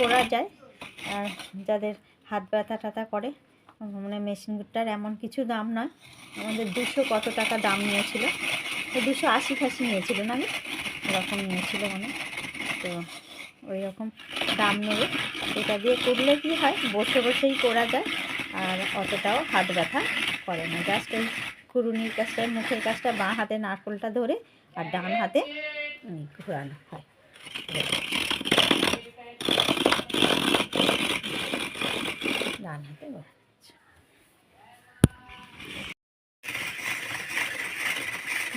করা যায়। আর যাদের হাত ব্যথা টাথা করে মানে মেশিনটার এমন কিছু দাম নয়। আমাদের দুশো কত টাকা দাম নিয়েছিল। তো দুশো আশি ফাশি নিয়েছিল না আমি? এরকম নিয়েছিল মানে। তো ওই রকম দাম নেবে। এটা দিয়ে করলে কি হয়? বসে বসেই করা যায়। আর অতটাও হাত ব্যথা করে না। জাস্ট ওই কুরুনির কাজটা, মুখের কাজটা, বাঁ হাতে নারকোলটা ধরে আর ডান হাতে ঘোরানো হয়।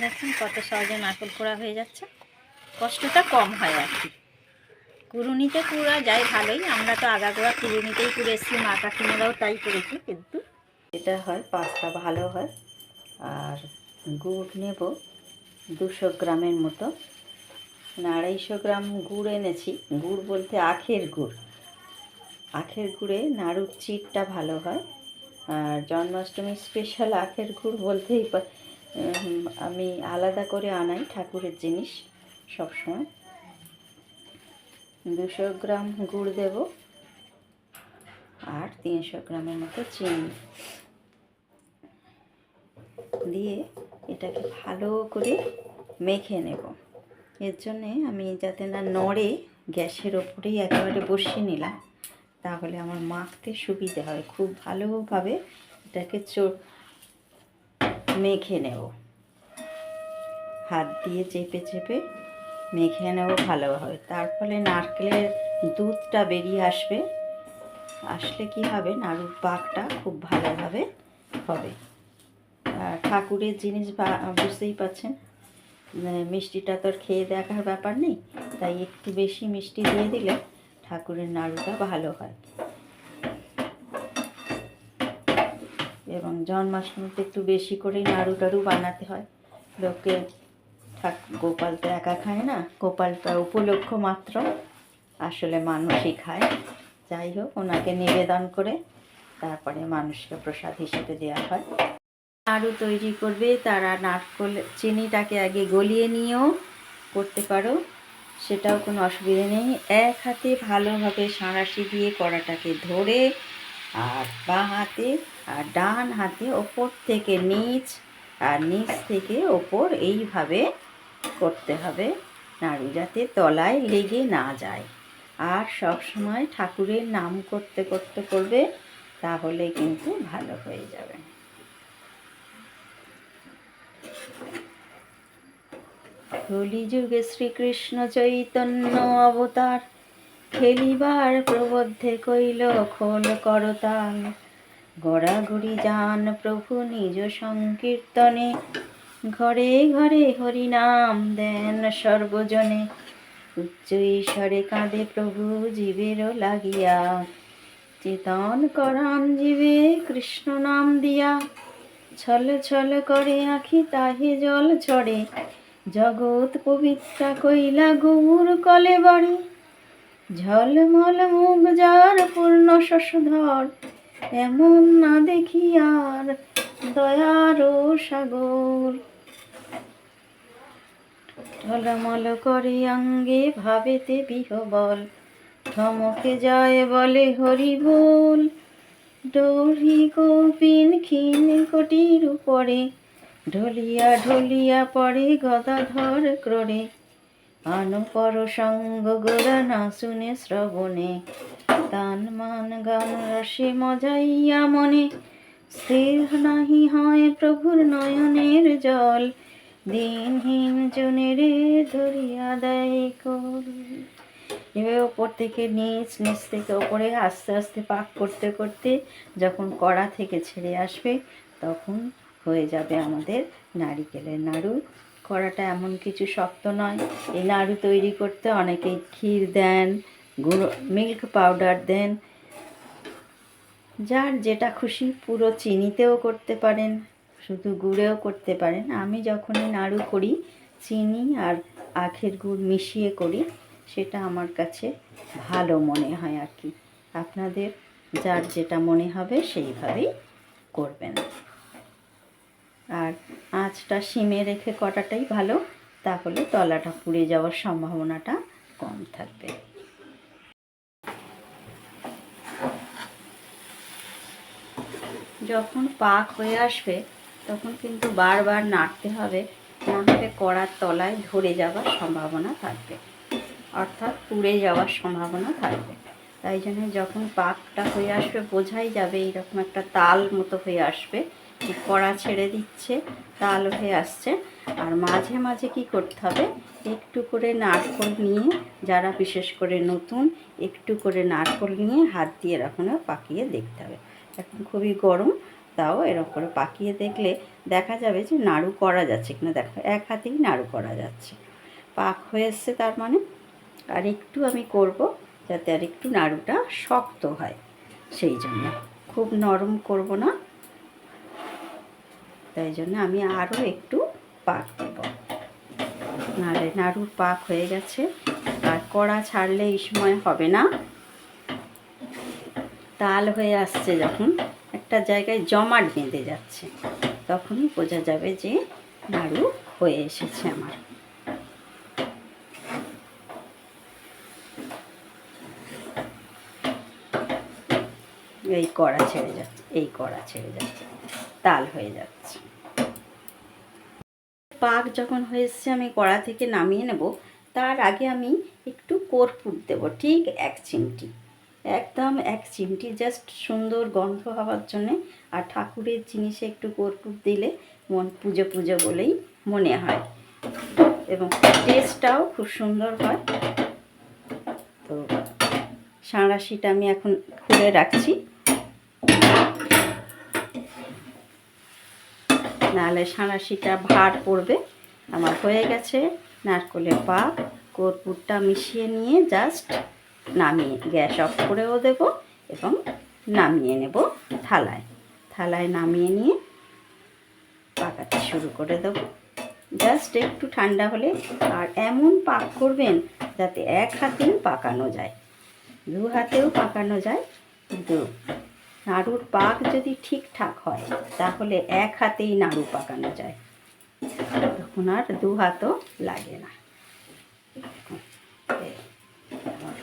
দেখুন কত সহজে নারকোল কোড়া হয়ে যাচ্ছে। কষ্টটা কম হয় আর কি। কুড়ুনিতে কুড়া যায় ভালোই, আমরা তো আগাগোড়া কুড়ুনিতেই কুড়েছি মা কাকিমারাও তাই করেছি, কিন্তু এটা হয়, পাস্তা ভালো হয়। আর গুড় নেব দুশো গ্রামের মতো। মানে আড়াইশো গ্রাম গুড় এনেছি। গুড় বলতে আখের গুড়। আখের গুড়ে নাড়ুর চিটটা ভালো হয়। আর জন্মাষ্টমী স্পেশাল আখের গুড় বলতেই আমি আলাদা করে আনাই ঠাকুরের জিনিস সবসময়। দুশো গ্রাম গুড় দেব আর তিনশো গ্রামের মতো চিনি। দিয়ে এটাকে ভালো করে মেখে নেব। এর জন্যে আমি যাতে না নড়ে গ্যাসের ওপরেই একেবারে বসিয়ে নিলাম, তাহলে আমার মাখতে সুবিধে হয়। খুব ভালোভাবে এটাকে চো, মেখে নেব। হাত দিয়ে চেপে চেপে মেখে নেব ভালোভাবে। তার ফলে নারকেলের দুধটা বেরিয়ে আসবে। আসলে কি হবে? নাড়ুর পাকটা খুব ভালোভাবে হবে। ঠাকুরের জিনিস বুঝতেই পাচ্ছেন মিষ্টিটা তো আর খেয়ে দেখার ব্যাপার নেই, তাই একটু বেশি মিষ্টি দিয়ে দিলে ঠাকুরের নাড়ুটা ভালো হয়। এবং জন্মাষ্টমীতে একটু বেশি করেই নাড়ু টাড়ু বানাতে হয়। লোকে ঠাক গোপাল তো একা খায় না, গোপালটা উপলক্ষ মাত্র, আসলে মানুষই খায়। যাই হোক, ওনাকে নিবেদন করে তারপরে মানুষকে প্রসাদ হিসেবে দেওয়া হয়। নাড়ু তৈরি করবে। তারা নারকোল চিনিটাকে আগে গলিয়ে নিয়েও করতে পারো, সেটাও কোনো অসুবিধা নেই। এক হাতে ভালোভাবে সাঁড়াশি দিয়ে কড়াটাকে ধরে আর বাঁ হাতে আর ডান হাতে ওপর থেকে নিচ আর নিচ থেকে ওপর এইভাবে করতে হবে নাড়ু যাতে তলায় লেগে না যায়। আর সব সময় ঠাকুরের নাম করতে করতে করবে, তাহলে কিন্তু ভালো হয়ে যাবে। কলিযুগে শ্রীকৃষ্ণ চৈতন্য অবতার। খেলিবার প্রবদ্ধে কইল খোল করতাল। গড়াগড়ি যান প্রভু নিজ সংকীর্তনে। ঘরে ঘরে হরিনাম দেন সর্বজনে। উচ্চ ঈশ্বরে কাঁদে প্রভু জীবেরও লাগিয়া। চেতন করান জীবে কৃষ্ণ নাম দিয়া। ছল ছল করে আখি তাহে জল ছড়ে। জগৎ পবিত্রা কইলা গৌর কলে বাড়ি। ঝলমল মুখ যার পূর্ণ শশধর, এমন না দেখি আর দয়ারও সাগর। ঝলমল করে অঙ্গে ভাবেতে বিহবল, ধমকে যায় বলে হরি বল ডরি কপিন ক্ষীণ কটির উপরে ঢলিয়া ঢলিয়া পড়ে গদাধর ক্রোড়ে। আনপর সঙ্গ গোরা না শুনে শ্রবণে। তান মান গান রসে মজাইয়া মনে। স্থির নাহি হয় প্রভুর নয়নের জল। দিনহীন জনেরে ধরিয়া দেয় কল। এভাবে ওপর থেকে নিচ নিচ থেকে ওপরে আস্তে আস্তে পাক করতে করতে যখন কড়া থেকে ছেড়ে আসবে, তখন হয়ে যাবে আমাদের নারিকেলের নাড়ু। কড়াটা এমন কিছু শক্ত নয়, এই নাড়ু তৈরি করতে অনেকেই ক্ষীর দেন, গুঁড়ো, মিল্ক পাউডার দেন। যার যেটা খুশি পুরো চিনিতেও করতে পারেন, শুধু গুড়েও করতে পারেন। আমি যখনই নাড়ু করি, চিনি আর আখের গুড় মিশিয়ে করি, সেটা আমার কাছে ভালো মনে হয় আর কি। আপনাদের, যার যেটা মনে হবে সেইভাবেই করবেন। আর আঁচটা সিমে রেখে কটাটাই ভালো, তাহলে তলাটা পুড়ে যাওয়ার সম্ভাবনাটা কম থাকবে। যখন পাক হয়ে আসবে, তখন কিন্তু বারবার নাড়তে হবে, না হলে কড়ার তলায় ধরে যাওয়ার সম্ভাবনা থাকবে। অর্থাৎ পুড়ে যাওয়ার সম্ভাবনা থাকবে। তাই জন্য যখন পাকটা হয়ে আসবে, বোঝাই যাবে এইরকম একটা তাল মতো হয়ে আসবে কড়া ছেড়ে দিচ্ছে তাল হয়ে আসছে। আর মাঝে মাঝে কি করতে হবে, একটু করে নারকোল নিয়ে, যারা বিশেষ করে নতুন, একটু করে নারকোল নিয়ে হাত দিয়ে এরকম পাকিয়ে দেখতে হবে। এখন খুবই গরম, তাও এরকম করে পাকিয়ে দেখলে দেখা যাবে যে নাড়ু করা যাচ্ছে কিনা। দেখো, এক হাতেই নাড়ু করা যাচ্ছে। পাক হয়ে এসছে তার মানে। আর একটু আমি করব যাতে আর একটু নাড়ুটা শক্ত হয়। সেই জন্য। খুব নরম করব না। তাই জন্য আমি আরও একটু পাক দেব। নাড়ে নাড়ুর পাক হয়ে গেছে। আর কড়া ছাড়লে এই সময় হবে না। তাল হয়ে আসছে যখন একটা জায়গায় জমাট বেঁধে যাচ্ছে তখনই বোঝা যাবে যে নাড়ু হয়ে এসেছে আমার। এই কড়া ছেড়ে যাচ্ছে এই কড়া ছেড়ে যাচ্ছে। তাল হয়ে যাচ্ছে। পাক যখন হয়ে এসছে আমি কড়া থেকে নামিয়ে নেব। তার আগে আমি একটু কর্পূর দেবো, ঠিক এক চিমটি। একদম এক চিমটি জাস্ট সুন্দর গন্ধ হওয়ার জন্যে। আর ঠাকুরের জিনিসে একটু কর্পূর দিলে মন পুজো পুজো বলেই মনে হয়। এবং টেস্টটাও খুব সুন্দর হয়। তো সাঁড়াশিটা আমি এখন খুলে রাখছি। নাহলে সাঁড়াশিটা ভার পড়বে। আমার হয়ে গেছে নারকলের পাক কর্পূরটা মিশিয়ে নিয়ে জাস্ট নামিয়ে, গ্যাস অফ করেও দেব এবং নামিয়ে নেব থালায়। থালায় নামিয়ে নিয়ে পাকাতে শুরু করে দেব। জাস্ট একটু ঠান্ডা হলে আর এমন পাক করবেন যাতে এক হাতেও পাকানো যায়, দু হাতেও পাকানো যায়। কিন্তু নাড়ুর পাক যদি ঠিকঠাক হয়, তাহলে এক হাতেই নাড়ু পাকানো যায়। তখন আর দু হাতও লাগে না।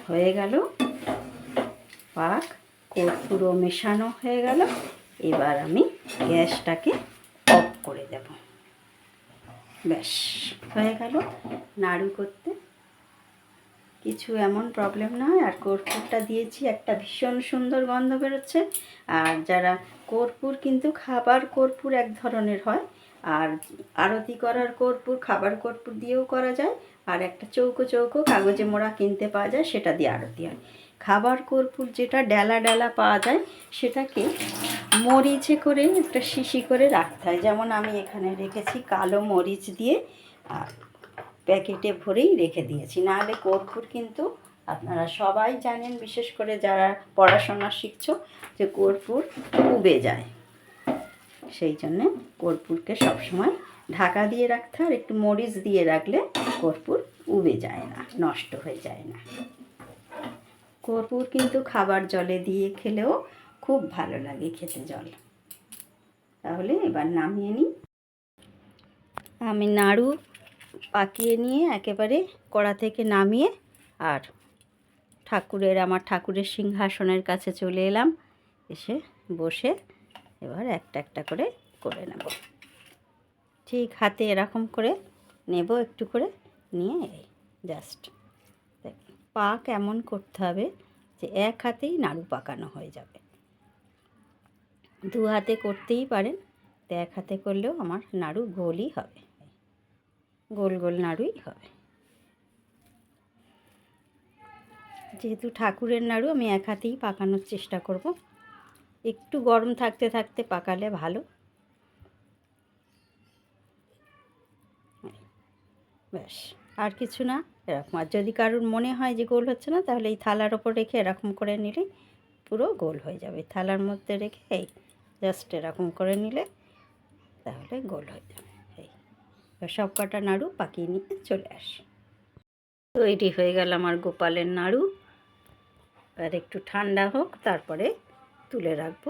হয়ে গেল। পাক পুরো মেশানো হয়ে গেল। এবার আমি গ্যাসটাকে অফ করে দেব। ব্যাস, হয়ে গেল নাড়ু করতে। কিছু এমন প্রবলেম নয়। আর কর্পূরটা দিয়েছি, একটা ভীষণ সুন্দর গন্ধ বেরোচ্ছে। আর যারা কর্পূর কিন্তু খাবার কর্পূর এক ধরনের হয়, আর আরতি করার কর্পূর, খাবার কর্পূর দিয়েও করা যায়। আর একটা চৌকো চৌকো কাগজে মোড়া কিনতে পাওয়া যায়, সেটা দিয়ে আরতি হয়। খাবার কর্পূর যেটা ডালা ডালা পাওয়া যায়, সেটাকে মরিচে করে, একটা শিশি করে রাখতে হয়। যেমন আমি এখানে রেখেছি কালো মরিচ দিয়ে। আর প্যাকেটে ভরেই রেখে দিয়েছি। নাহলে কর্পূর কিন্তু আপনারা সবাই জানেন, বিশেষ করে যারা পড়াশোনা শিখছো, যে কর্পূর উবে যায়। সেই জন্যে কর্পূরকে সবসময় ঢাকা দিয়ে রাখতে আর একটু মরিচ দিয়ে রাখলে কর্পূর উবে যায় না, নষ্ট হয়ে যায় না। কর্পূর কিন্তু খাবার জলে দিয়ে খেলেও খুব ভালো লাগে খেতে জল। তাহলে এবার নামিয়ে নিই। আমি নাড়ু পাকিয়ে নিয়ে একেবারে কড়া থেকে নামিয়ে আর ঠাকুরের, আমার ঠাকুরের সিংহাসনের কাছে চলে এলাম। এসে বসে এবার একটা একটা করে করে নেব। ঠিক হাতে এরকম করে নেব, একটু করে নিয়ে এই জাস্ট পা এমন করতে হবে যে এক হাতেই নাড়ু পাকানো হয়ে যাবে। দু হাতে করতেই পারেন, তো এক হাতে করলেও আমার নাড়ু গোলই হবে। গোল গোল নাড়ুই হবে। যেহেতু ঠাকুরের নাড়ু আমি এক হাতেই পাকানোর চেষ্টা করব। একটু গরম থাকতে থাকতে পাকালে ভালো। ব্যাস, আর কিছু না, এরকম। আর যদি কারোর মনে হয় যে গোল হচ্ছে না, তাহলে এই থালার ওপর রেখে এরকম করে নিলে পুরো গোল হয়ে যাবে। থালার মধ্যে রেখে এই জাস্ট এরকম করে নিলে তাহলে গোল হয়ে যাবে। সব কটা নাড়ু পাকিয়ে নিয়ে চলে আসি। তৈরি হয়ে গেল আমার গোপালের নাড়ু। আর একটু ঠান্ডা হোক, তারপরে তুলে রাখব।